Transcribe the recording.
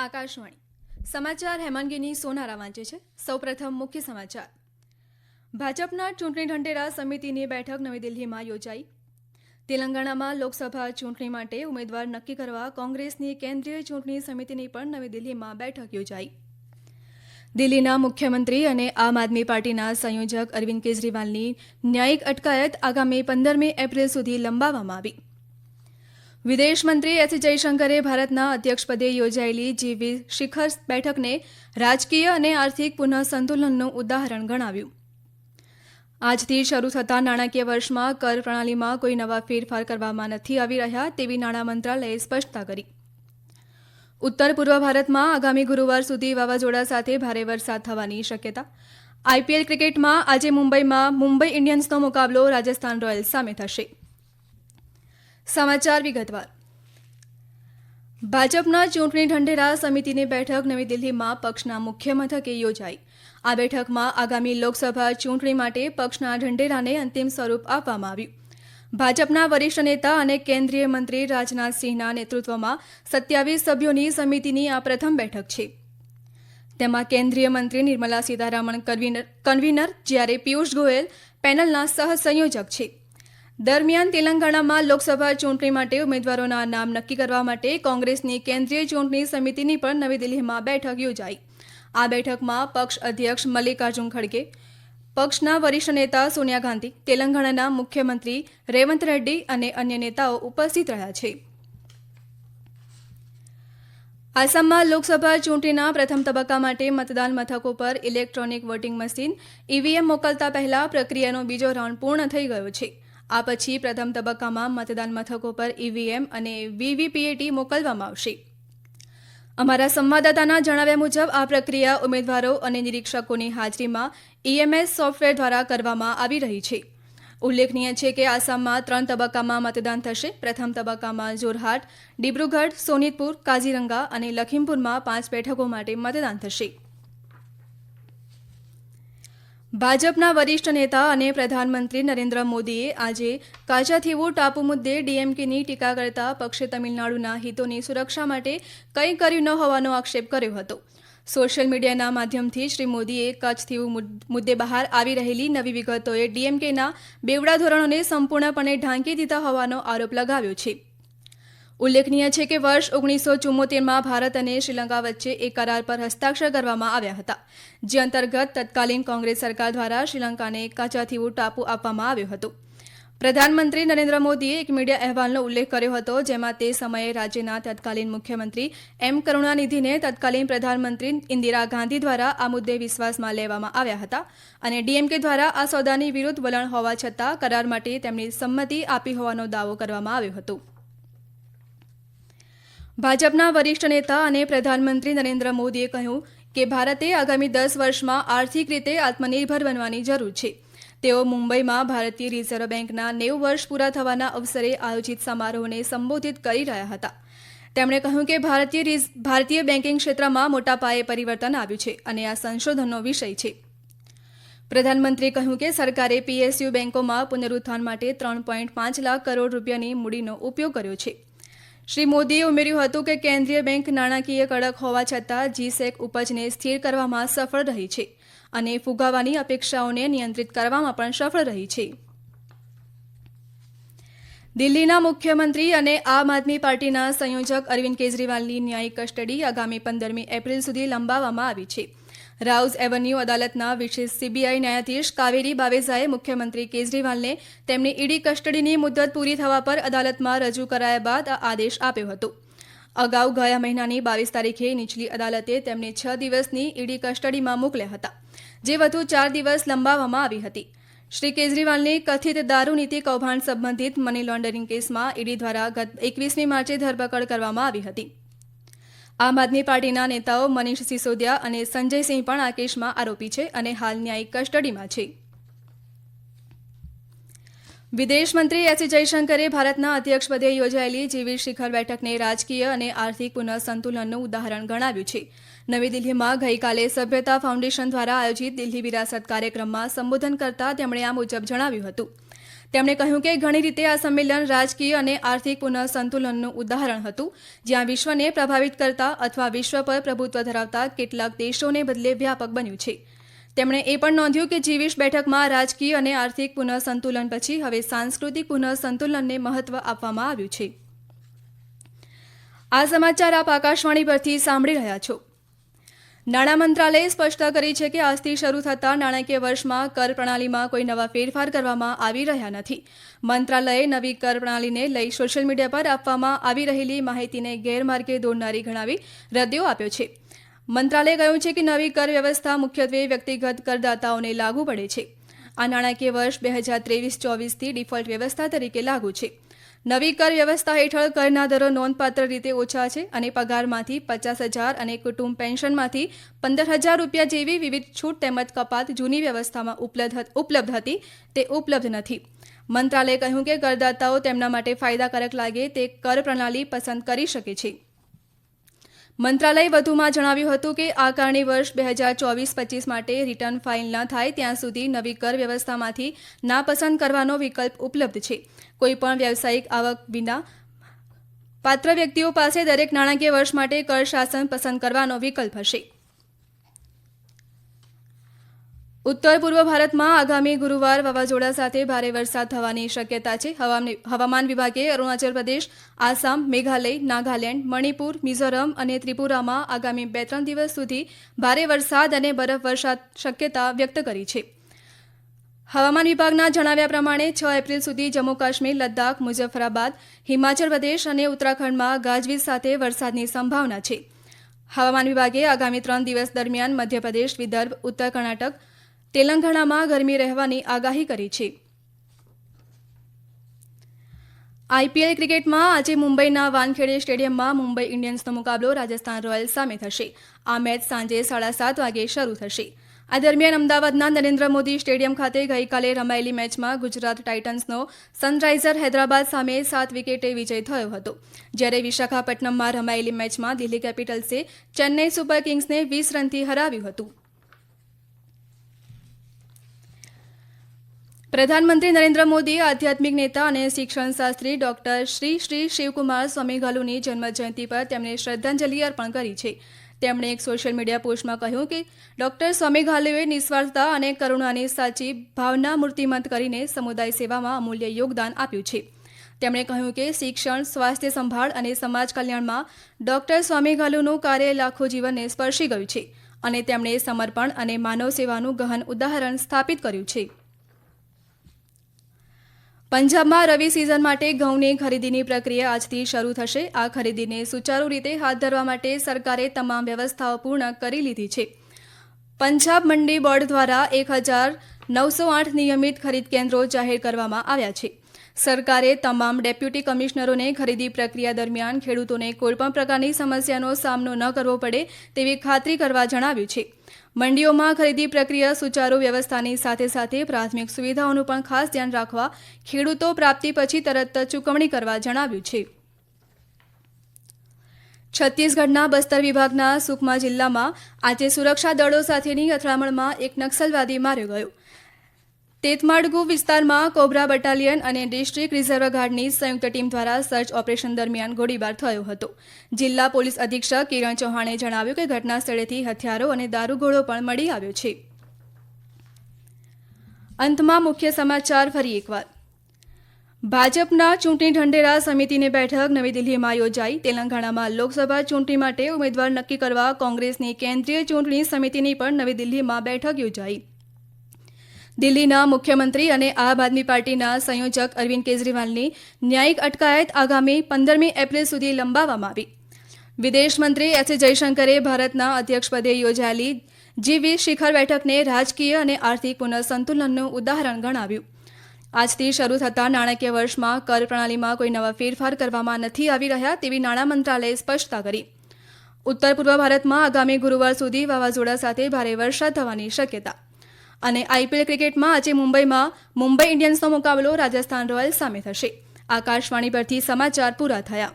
આકાશવાણી. સમાચાર હેમાંગીની સોનારા વાંચે છે. સૌપ્રથમ મુખ્ય સમાચાર. ભાજપના ચૂંટણી ઢંઢેરા સમિતિની બેઠક નવી દિલ્હીમાં યોજાઈ. તેલંગાણામાં લોકસભા ચૂંટણી માટે ઉમેદવાર નક્કી કરવા કોંગ્રેસની કેન્દ્રીય ચૂંટણી સમિતિની પણ નવી દિલ્હીમાં બેઠક યોજાઈ. દિલ્હીના મુખ્યમંત્રી અને આમ આદમી પાર્ટીના સંયોજક અરવિંદ કેજરીવાલની ન્યાયિક અટકાયત આગામી પંદરમી એપ્રિલ સુધી લંબાવવામાં આવી. વિદેશ મંત્રી એસ જયશંકરે ભારતના અધ્યક્ષપદે યોજાયેલી જીવી શિખર બેઠકને રાજકીય અને આર્થિક પુનઃસંતુલનનું ઉદાહરણ ગણાવ્યું. આજથી શરૂ થતા નાણાકીય વર્ષમાં કર પ્રણાલીમાં કોઈ નવા ફેરફાર કરવામાં નથી આવી રહ્યા તેવી નાણાં મંત્રાલયે સ્પષ્ટતા કરી. ઉત્તર પૂર્વ ભારતમાં આગામી ગુરુવાર સુધી વાવાઝોડા સાથે ભારે વરસાદ થવાની શક્યતા. આઈપીએલ ક્રિકેટમાં આજે મુંબઈમાં મુંબઈ ઇન્ડિયન્સનો મુકાબલો રાજસ્થાન રોયલ્સ સામે થશે. સમાચાર વિગતવાર. ભાજપના ચૂંટણી ઢંઢેરા સમિતિની બેઠક નવી દિલ્હીમાં પક્ષના મુખ્ય મથકે યોજાઈ. આ બેઠકમાં આગામી લોકસભા ચૂંટણી માટે પક્ષના ઢંઢેરાને અંતિમ સ્વરૂપ આપવામાં આવ્યું. ભાજપના વરિષ્ઠ નેતા અને કેન્દ્રીય મંત્રી રાજનાથસિંહના નેતૃત્વમાં સત્યાવીસ સભ્યોની સમિતિની આ પ્રથમ બેઠક છે. તેમાં કેન્દ્રીય મંત્રી નિર્મલા સીતારામન કન્વીનર જ્યારે પિયુષ ગોયલ પેનલના સહસંયોજક છે. દરમિયાન તેલંગાણામાં લોકસભા ચૂંટણી માટે ઉમેદવારોના નામ નક્કી કરવા માટે કોંગ્રેસની કેન્દ્રીય ચૂંટણી સમિતિની પણ નવી દિલ્હીમાં બેઠક યોજાઈ. આ બેઠકમાં પક્ષ અધ્યક્ષ મલ્લિકાર્જુન ખડગે, પક્ષના વરિષ્ઠ નેતા સોનિયા ગાંધી, તેલંગાણાના મુખ્યમંત્રી રેવંત રેડ્ડી અને અન્ય નેતાઓ ઉપસ્થિત રહ્યા છે. આસામમાં લોકસભા ચૂંટણીના પ્રથમ તબક્કા માટે મતદાન મથકો પર ઇલેક્ટ્રોનિક વોટિંગ મશીન ઈવીએમ મોકલતા પહેલા પ્રક્રિયાનો બીજો રાઉન્ડ પૂર્ણ થઈ ગયો છે. આ પછી પ્રથમ તબક્કામાં મતદાન મથકો પર ઈવીએમ અને વીવીપીએટી મોકલવામાં આવશે. અમારા સંવાદદાતાના જણાવ્યા મુજબ આ પ્રક્રિયા ઉમેદવારો અને નિરીક્ષકોની હાજરીમાં ઈએમએસ સોફ્ટવેર દ્વારા કરવામાં આવી રહી છે. ઉલ્લેખનીય છે કે આસામમાં ત્રણ તબક્કામાં મતદાન થશે. પ્રથમ તબક્કામાં જોરહાટ, ડિબ્રુગઢ, સોનીતપુર, કાઝીરંગા અને લખીમપુરમાં પાંચ બેઠકો માટે મતદાન થશે. ભાજપના વરિષ્ઠ નેતા અને પ્રધાનમંત્રી નરેન્દ્ર મોદીએ આજે કાચાથીવુ ટાપુ મુદ્દે ડીએમકેની ટીકા કરતા પક્ષે તમિલનાડુના હિતોની સુરક્ષા માટે કંઈ કર્યું ન હોવાનો આક્ષેપ કર્યો હતો. સોશિયલ મીડિયાના માધ્યમથી શ્રી મોદીએ કચ્છથીવું મુદ્દે બહાર આવી રહેલી નવી વિગતોએ ડીએમકેના બેવડા ધોરણોને સંપૂર્ણપણે ઢાંકી દીધા હોવાનો આરોપ લગાવ્યો છે. ઉલ્લેખનીય છે કે વર્ષ ઓગણીસો ચુમ્મોતેરમાં ભારત અને શ્રીલંકા વચ્ચે એક કરાર પર હસ્તાક્ષર કરવામાં આવ્યા હતા, જે અંતર્ગત તત્કાલીન કોંગ્રેસ સરકાર દ્વારા શ્રીલંકાને કાચાથીવું ટાપુ આપવામાં આવ્યો હતો. પ્રધાનમંત્રી નરેન્દ્ર મોદીએ એક મીડિયા અહેવાલનો ઉલ્લેખ કર્યો હતો, જેમાં તે સમયે રાજ્યના તત્કાલીન મુખ્યમંત્રી એમ કરુણાનિધિને તત્કાલીન પ્રધાનમંત્રી ઇન્દિરા ગાંધી દ્વારા આ મુદ્દે વિશ્વાસમાં લેવામાં આવ્યા હતા અને ડીએમકે દ્વારા આ સોદાની વિરુદ્ધ વલણ હોવા છતાં કરાર માટે તેમની સંમતિ આપી હોવાનો દાવો કરવામાં આવ્યો હતો. ભાજપના વરિષ્ઠ નેતા અને પ્રધાનમંત્રી નરેન્દ્ર મોદીએ કહ્યું કે ભારતે આગામી દસ વર્ષમાં આર્થિક રીતે આત્મનિર્ભર બનવાની જરૂર છે. તેઓ મુંબઈમાં ભારતીય રિઝર્વ બેંકના નેવું વર્ષ પૂરા થવાના અવસરે આયોજિત સમારોહને સંબોધિત કરી રહ્યા હતા. તેમણે કહ્યું કે ભારતીય ભારતીય બેન્કિંગ ક્ષેત્રમાં મોટા પાયે પરિવર્તન આવ્યું છે અને આ સંશોધનનો વિષય છે. પ્રધાનમંત્રીએ કહ્યું કે સરકારે પીએસયુ બેન્કોમાં પુનરુત્થાન માટે ત્રણ પાંચ લાખ કરોડ રૂપિયાની મૂડીનો ઉપયોગ કર્યો છે. શ્રી મોદીએ ઉમેર્યું હતું કે કેન્દ્રીય બેંક નાણાકીય કડક હોવા છતાં જીસેક ઉપજને સ્થિર કરવામાં સફળ રહી છે અને ફુગાવાની અપેક્ષાઓને નિયંત્રિત કરવામાં પણ સફળ રહી છે. દિલ્હીના મુખ્યમંત્રી અને આમ આદમી પાર્ટીના સંયોજક અરવિંદ કેજરીવાલની ન્યાયિક કસ્ટડી આગામી પંદરમી એપ્રિલ સુધી લંબાવવામાં આવી છે. રાઉઝ એવન્યુ અદાલતના વિશેષ સીબીઆઈ ન્યાયાધીશ કાવેરી બાવેઝાએ મુખ્યમંત્રી કેજરીવાલને તેમની ઈડી કસ્ટડીની મુદ્દત પૂરી થવા પર અદાલતમાં રજૂ કરાયા બાદ આ આદેશ આપ્યો હતો. અગાઉ ગયા મહિનાની બાવીસ તારીખે નીચલી અદાલતે તેમને છ દિવસની ઈડી કસ્ટડીમાં મોકલ્યા હતા, જે વધુ ચાર દિવસ લંબાવવામાં આવી હતી. શ્રી કેજરીવાલની કથિત દારૂ નીતિ કૌભાંડ સંબંધિત મની લોન્ડરિંગ કેસમાં ઈડી દ્વારા ગત એકવીસમી માર્ચે ધરપકડ કરવામાં આવી હતી. આમ આદમી પાર્ટીના નેતાઓ મનીષ સિસોદિયા અને સંજયસિંહ પણ આ કેસમાં આરોપી છે અને હાલ ન્યાયિક કસ્ટડીમાં છે. વિદેશ મંત્રી એસ. જયશંકરે ભારતના અધ્યક્ષપદે યોજાયેલી જીવી શિખર બેઠકને રાજકીય અને આર્થિક પુનઃસંતુલનનું ઉદાહરણ ગણાવ્યું છે. નવી દિલ્હીમાં ગઈકાલે સભ્યતા ફાઉન્ડેશન દ્વારા આયોજિત દિલ્હી વિરાસત કાર્યક્રમમાં સંબોધન કરતા તેમણે આ મુજબ જણાવ્યું હતું. તેમણે કહ્યું કે ઘણી રીતે આ સંમેલન રાજકીય અને આર્થિક પુનઃસંતુલનનું ઉદાહરણ હતું, જ્યાં વિશ્વને પ્રભાવિત કરતા અથવા વિશ્વ પર પ્રભુત્વ ધરાવતા કેટલાક દેશોને બદલે વ્યાપક બન્યું છે. તેમણે એ પણ નોંધ્યું કે જીવીશ બેઠકમાં રાજકીય અને આર્થિક પુનઃસંતુલન પછી હવે સાંસ્કૃતિક પુનઃસંતુલનને મહત્વ આપવામાં આવ્યું છે. આ સમાચાર આપ આકાશવાણી પરથી સાંભળી રહ્યા છો. નાણાં મંત્રાલયે સ્પષ્ટતા કરી છે કે આજથી શરૂ થતા નાણાકીય વર્ષમાં કર પ્રણાલીમાં કોઈ નવા ફેરફાર કરવામાં આવી રહ્યા નથી. મંત્રાલયે નવી કર પ્રણાલીને લઈ સોશિયલ મીડિયા પર આપવામાં આવી રહેલી માહિતીને ગેરમાર્ગે દોરનારી ગણાવી રદિયો આપ્યો છે. મંત્રાલયે કહ્યું છે કે નવી કર વ્યવસ્થા મુખ્યત્વે વ્યક્તિગત કરદાતાઓને લાગુ પડે છે. આ નાણાકીય વર્ષ બે હજાર ત્રેવીસ ચોવીસથી ડિફોલ્ટ વ્યવસ્થા તરીકે લાગુ છે. નવી કર વ્યવસ્થા હેઠળ કરના દરો નોંધપાત્ર રીતે ઓછા છે અને પગારમાંથી પચાસ હજાર અને કુટુંબ પેન્શનમાંથી પંદર હજાર રૂપિયા જેવી વિવિધ છૂટ તેમજ કપાત જૂની વ્યવસ્થામાં ઉપલબ્ધ ઉપલબ્ધ હતી. તે ઉપલબ્ધ નથી. મંત્રાલયે કહ્યું કે કરદાતાઓ તેમના માટે ફાયદાકારક લાગે તે કર પ્રણાલી પસંદ કરી શકે છે. મંત્રાલયે વધુમાં જણાવ્યું હતું કે આકારણી વર્ષ બે હજાર ચોવીસ પચીસ માટે રિટર્ન ફાઇલ ન થાય ત્યાં સુધી નવી કર વ્યવસ્થામાંથી નાપસંદ કરવાનો વિકલ્પ ઉપલબ્ધ છે. કોઈપણ વ્યવસાયિક આવક વિના પાત્ર વ્યક્તિઓ પાસે દરેક નાણાકીય વર્ષ માટે કર શાસન પસંદ કરવાનો વિકલ્પ હશે. ઉત્તર પૂર્વ ભારતમાં આગામી ગુરુવાર વાવાઝોડા સાથે ભારે વરસાદ થવાની શક્યતા છે. હવામાન વિભાગે અરુણાચલ પ્રદેશ, આસામ, મેઘાલય, નાગાલેન્ડ, મણિપુર, મિઝોરમ અને ત્રિપુરામાં આગામી બે ત્રણ દિવસ સુધી ભારે વરસાદ અને બરફવર્ષા શક્યતા વ્યક્ત કરી છે. હવામાન વિભાગના જણાવ્યા પ્રમાણે છ એપ્રિલ સુધી જમ્મુ કાશ્મીર, લદ્દાખ, મુઝફ્ફરાબાદ, હિમાચલ પ્રદેશ અને ઉત્તરાખંડમાં ગાજવીજ સાથે વરસાદની સંભાવના છે. હવામાન વિભાગે આગામી ત્રણ દિવસ દરમિયાન મધ્યપ્રદેશ, વિદર્ભ, ઉત્તર કર્ણાટક તેલંગાણામાં ગરમી રહેવાની આગાહી કરી છે. આઈપીએલ ક્રિકેટમાં આજે મુંબઈના વાનખેડે સ્ટેડિયમમાં મુંબઈ ઇન્ડિયન્સનો મુકાબલો રાજસ્થાન રોયલ્સ સામે થશે. આ મેચ સાંજે સાડા સાત વાગે શરૂ થશે. આ દરમિયાન અમદાવાદના નરેન્દ્ર મોદી સ્ટેડિયમ ખાતે ગઈકાલે રમાયેલી મેચમાં ગુજરાત ટાઇટન્સનો સનરાઇઝર હૈદરાબાદ સામે સાત વિકેટે વિજય થયો હતો. જ્યારે વિશાખાપટ્ટનમમાં રમાયેલી મેચમાં દિલ્હી કેપિટલ્સે ચેન્નઈ સુપર કિંગ્સને વીસ રનથી હરાવ્યું હતું. પ્રધાનમંત્રી નરેન્દ્ર મોદીએ આધ્યાત્મિક નેતા અને શિક્ષણ શાસ્ત્રી ડોક્ટર શ્રી શ્રી શિવકુમાર સ્વામીગાલુની જન્મજયંતિ પર તેમને શ્રદ્ધાંજલિ અર્પણ કરી છે. તેમણે એક સોશિયલ મીડિયા પોસ્ટમાં કહ્યું કે, ડોક્ટર સ્વામીઘાલુએ નિસ્વાર્થતા અને કરુણાની સાચી ભાવના મૂર્તિમંત કરીને સમુદાય સેવામાં અમૂલ્ય યોગદાન આપ્યું છે. તેમણે કહ્યું કે, શિક્ષણ, સ્વાસ્થ્ય સંભાળ અને સમાજ કલ્યાણમાં ડોક્ટર સ્વામીઘાલુનું કાર્ય લાખો જીવનને સ્પર્શી ગયું છે. અને તેમણે સમર્પણ અને માનવ સેવાનું ગહન ઉદાહરણ સ્થાપિત કર્યું છે. પંજાબમાં રવિ સિઝન માટે ઘઉંની ખરીદીની પ્રક્રિયા આજથી શરૂ થશે. આ ખરીદીને સુચારુ રીતે હાથ ધરવા માટે સરકારે તમામ વ્યવસ્થાઓ પૂર્ણ કરી લીધી છે. પંજાબ મંડી બોર્ડ દ્વારા એક હજાર નવસો આઠ નિયમિત ખરીદ કેન્દ્રો જાહેર કરવામાં આવ્યા છે. સરકારે તમામ ડેપ્યુટી કમિશનરોને ખરીદી પ્રક્રિયા દરમિયાન ખેડૂતોને કોઈપણ પ્રકારની સમસ્યાનો સામનો ન કરવો પડે તેવી ખાતરી કરવા જણાવ્યું છે. મંડીઓમાં ખરીદી પ્રક્રિયા સુચારુ વ્યવસ્થાની સાથે સાથે પ્રાથમિક સુવિધાઓનું પણ ખાસ ધ્યાન રાખવા ખેડૂતો પ્રાપ્તિ પછી તરત ચૂકવણી કરવા જણાવ્યું છે. છત્તીસગઢના બસ્તર વિભાગના સુકમા જિલ્લામાં આજે સુરક્ષા દળો સાથેની અથડામણમાં એક નક્સલવાદી માર્યો ગયો. તેતમાડગુ વિસ્તારમાં કોબ્રા બટાલિયન અને ડિસ્ટ્રિક્ટ રિઝર્વ ગાર્ડની સંયુક્ત ટીમ દ્વારા સર્ચ ઓપરેશન દરમિયાન ગોળીબાર થયો હતો. જિલ્લા પોલીસ અધિક્ષક કિરણ ચૌહાણે જણાવ્યું કે ઘટના સ્થળેથી હથિયારો અને દારૂગોળો પણ મળી આવ્યો છે. અંતમાં મુખ્ય સમાચાર ફરી એકવાર. ભાજપના ચૂંટણી ઢંઢેરા સમિતિની બેઠક નવી દિલ્હીમાં યોજાઈ. તેલંગાણામાં લોકસભા ચૂંટણી માટે ઉમેદવાર નક્કી કરવા કોંગ્રેસની કેન્દ્રીય ચૂંટણી સમિતિની પણ નવી દિલ્હીમાં બેઠક યોજાઈ. દિલ્હીના મુખ્યમંત્રી અને આમ આદમી પાર્ટીના સંયોજક અરવિંદ કેજરીવાલની ન્યાયિક અટકાયત આગામી પંદરમી એપ્રિલ સુધી લંબાવવામાં આવી. વિદેશ મંત્રી એસ જયશંકરે ભારતના અધ્યક્ષપદે યોજાયેલી જીવી શિખર બેઠકને રાજકીય અને આર્થિક પુનઃસંતુલનનું ઉદાહરણ ગણાવ્યું. આજથી શરૂ થતા નાણાકીય વર્ષમાં કર પ્રણાલીમાં કોઈ નવા ફેરફાર કરવામાં નથી આવી રહ્યા તેવી નાણાં મંત્રાલયે સ્પષ્ટતા કરી. ઉત્તર પૂર્વ ભારતમાં આગામી ગુરુવાર સુધી વાવાઝોડા સાથે ભારે વરસાદ થવાની શક્યતા અને આઈપીએલ ક્રિકેટમાં આજે મુંબઈમાં મુંબઈ ઇન્ડિયન્સનો મુકાબલો રાજસ્થાન રોયલ્સ સામે થશે. આકાશવાણી પરથી સમાચાર પૂરા થયા.